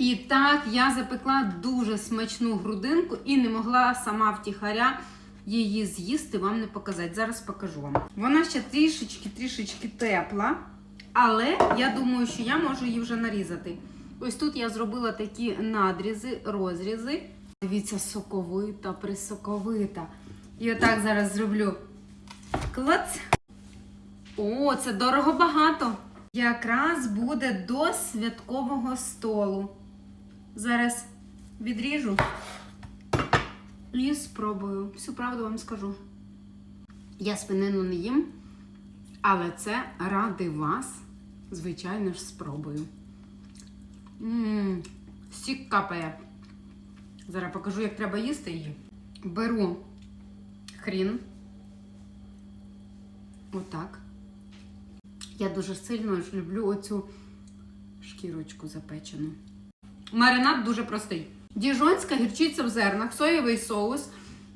І так я запекла дуже смачну грудинку і не могла сама втіхаря її з'їсти, вам не показати. Зараз покажу вам. Вона ще трішечки-трішечки тепла, але я думаю, що я можу її вже нарізати. Ось тут я зробила такі надрізи, розрізи. Дивіться, соковита, присоковита. І отак зараз зроблю клац. О, це дорого багато. Якраз буде до святкового столу. Зараз відріжу і спробую. Всю правду вам скажу. Я спинину не їм, але це ради вас, звичайно ж, спробую. Ммм, сік капає. Зараз покажу, як треба їсти її. Беру хрін. Отак. Я дуже сильно люблю оцю шкірочку запечену. Маринад дуже простий. Діжонська гірчиця в зернах, соєвий соус,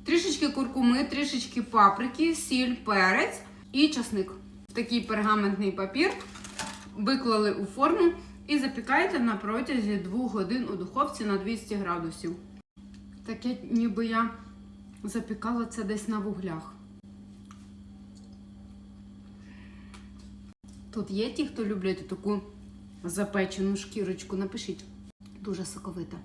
трішечки куркуми, трішечки паприки, сіль, перець і часник. В такий пергаментний папір виклали у форму і запікаєте на протязі 2 годин у духовці на 200 градусів. Таке, ніби я запікала це десь на вуглях. Тут є ті, хто люблять таку запечену шкірочку. Напишіть. Дуже соковита.